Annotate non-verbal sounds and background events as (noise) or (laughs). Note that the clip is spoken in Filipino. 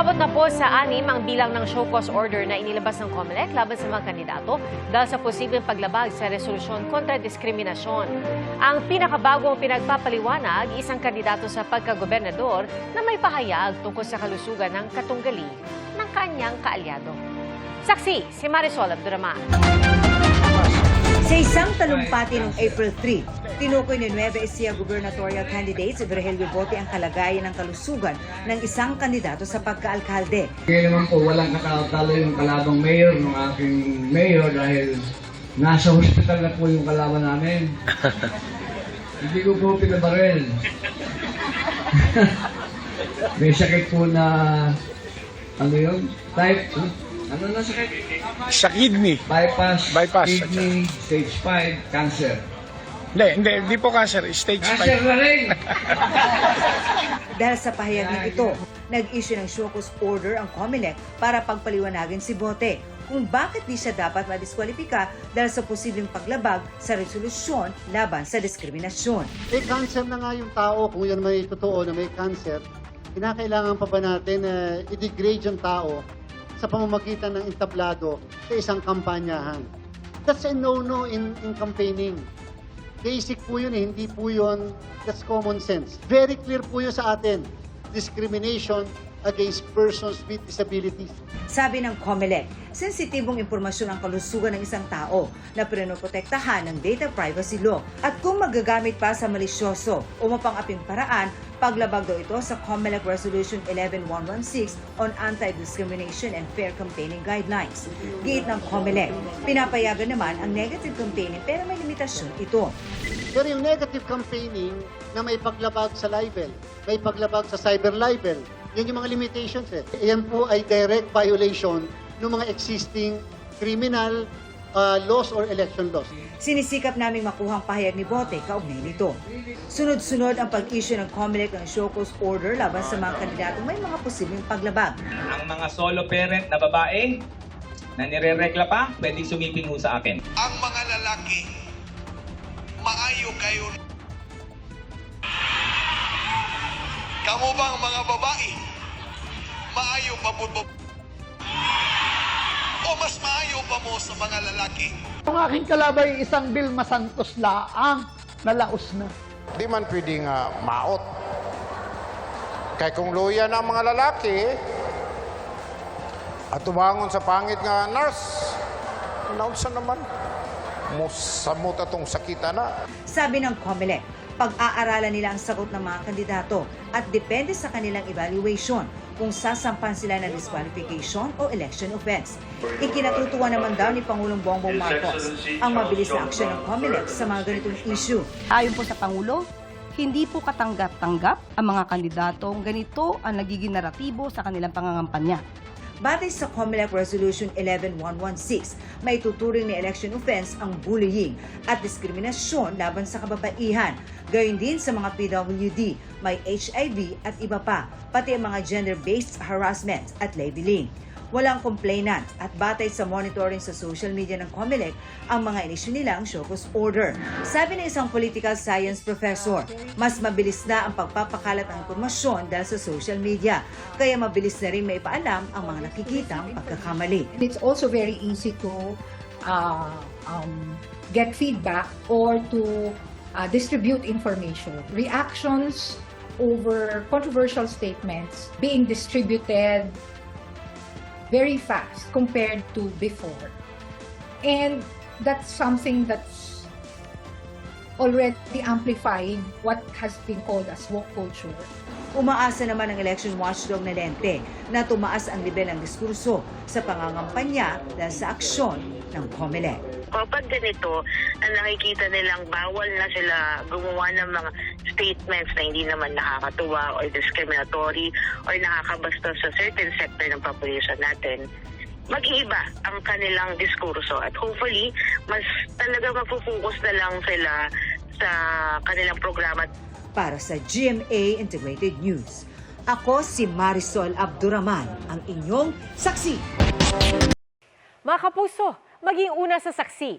Umabot na po sa anim ang bilang ng show cause order na inilabas ng COMELEC laban sa mga kandidato dahil sa posibleng paglabag sa resolusyon kontra diskriminasyon. Ang pinakabagong pinagpapaliwanag, isang kandidato sa pagkagobernador na may pahayag tungkol sa kalusugan ng katunggali ng kanyang kaalyado. Saksi, si Marisol Abduraman. Sa isang talumpati noong April 3, tinukoy ni Nueva Ecija gubernatorial candidate si Virgilio Bote ang kalagayan ng kalusugan ng isang kandidato sa pagkaalkalde. Kaya naman po, walang katatalo yung kalabang mayor ng aking mayor dahil nasa hospital na po yung kalaban namin. (laughs) Hindi ko po pinabarel. (laughs) May sakit po na, ano yun? Type, ano na sakit? Sa kidney. Bypass, Bypass, kidney, stage 5, cancer. Hindi, hindi, hindi po cancer. Stage Cancer 5. na rin! (laughs) Dahil sa pahayag na ito, nag-issue ng show cause order ang COMELEC para pagpaliwanagin si Bote kung bakit di siya dapat madiskwalipika dahil sa posibleng paglabag sa resolusyon laban sa diskriminasyon. May cancer na nga yung tao, kung yan may totoo na may cancer, kinakailangan pa ba natin na i-degrade yung tao sa pamamagitan ng entablado sa isang kampanyahan? That's a no-no in, in campaigning. Basic po yun eh, hindi po yun, that's common sense. Very clear po yun sa atin, discrimination against persons with disabilities. Sabi ng COMELEC, sensitibong impormasyon ang kalusugan ng isang tao na pinoprotektahan ng data privacy law at kung magagamit pa sa malisyoso o mapang-aping paraan, paglabag daw ito sa COMELEC Resolution 11116 on Anti-Discrimination and Fair Campaigning Guidelines. Giit ng COMELEC, pinapayagan naman ang negative campaigning pero may limitasyon ito. Pero yung negative campaigning na may paglabag sa libel, may paglabag sa cyber libel, yan yung mga limitations eh. Yan po ay direct violation ng mga existing criminal uh, laws or election laws. Sinisikap naming makuhang pahayag ni Bote kaugnay nito. Sunod-sunod ang pag-issue ng COMELEC ng show cause order laban sa mga kandidatong may mga posibleng paglabag. ang mga solo parent na babae na nire-regla pa, pwedeng sumiping ho sa akin. ang mga lalaki maayo kayo kamo bang mga babae maayo pa po ba- o mas maayo pa mo sa mga lalaki Ang aking kalabay isang Vilma Santos laang nalaos na. Di man pwedeng ah, maot. Kaya kung luya na ang mga lalaki, at tumangon sa pangit nga nurse, naunsa naman. Musamot atong sakita na. Sabi ng COMELEC, pag-aaralan nila ang sagot ng mga kandidato at depende sa kanilang evaluation kung sasampan sila ng disqualification o election offense. Ikinatutuwa naman daw ni Pangulong Bongbong Marcos ang mabilis na aksyon ng COMELEC sa mga ganitong issue. Ayon po sa Pangulo, hindi po katanggap-tanggap ang mga kandidatong ganito ang nagiging naratibo sa kanilang pangangampanya. Batay sa COMELEC Resolution 11116, may tuturing ni election offense ang bullying at diskriminasyon laban sa kababaihan. Gayon din sa mga PWD, may HIV at iba pa, pati ang mga gender-based harassment at labeling. Walang complainant at batay sa monitoring sa social media ng COMELEC, ang mga inisyu nilang cause order. Sabi ng isang political science professor, mas mabilis na ang pagpapakalat ng impormasyon dahil sa social media, kaya mabilis na rin may paalam ang mga nakikitang pagkakamali. It's also very easy to uh, um, get feedback or to uh, distribute information. Reactions over controversial statements being distributed very fast compared to before. And that's something that's already amplifying what has been called as woke culture. Umaasa naman ang election watchdog na lente na tumaas ang level ng diskurso sa pangangampanya dahil sa aksyon ng COMELEC. kapag ganito, ang nakikita nilang bawal na sila gumawa ng mga statements na hindi naman nakakatuwa or discriminatory or nakakabastos sa certain sector ng population natin, mag-iiba ang kanilang diskurso at hopefully, mas talaga mapufocus na lang sila sa kanilang programa Para sa GMA Integrated News, ako si Marisol Abduraman, ang inyong saksi. Mga kapuso, maging una sa saksi.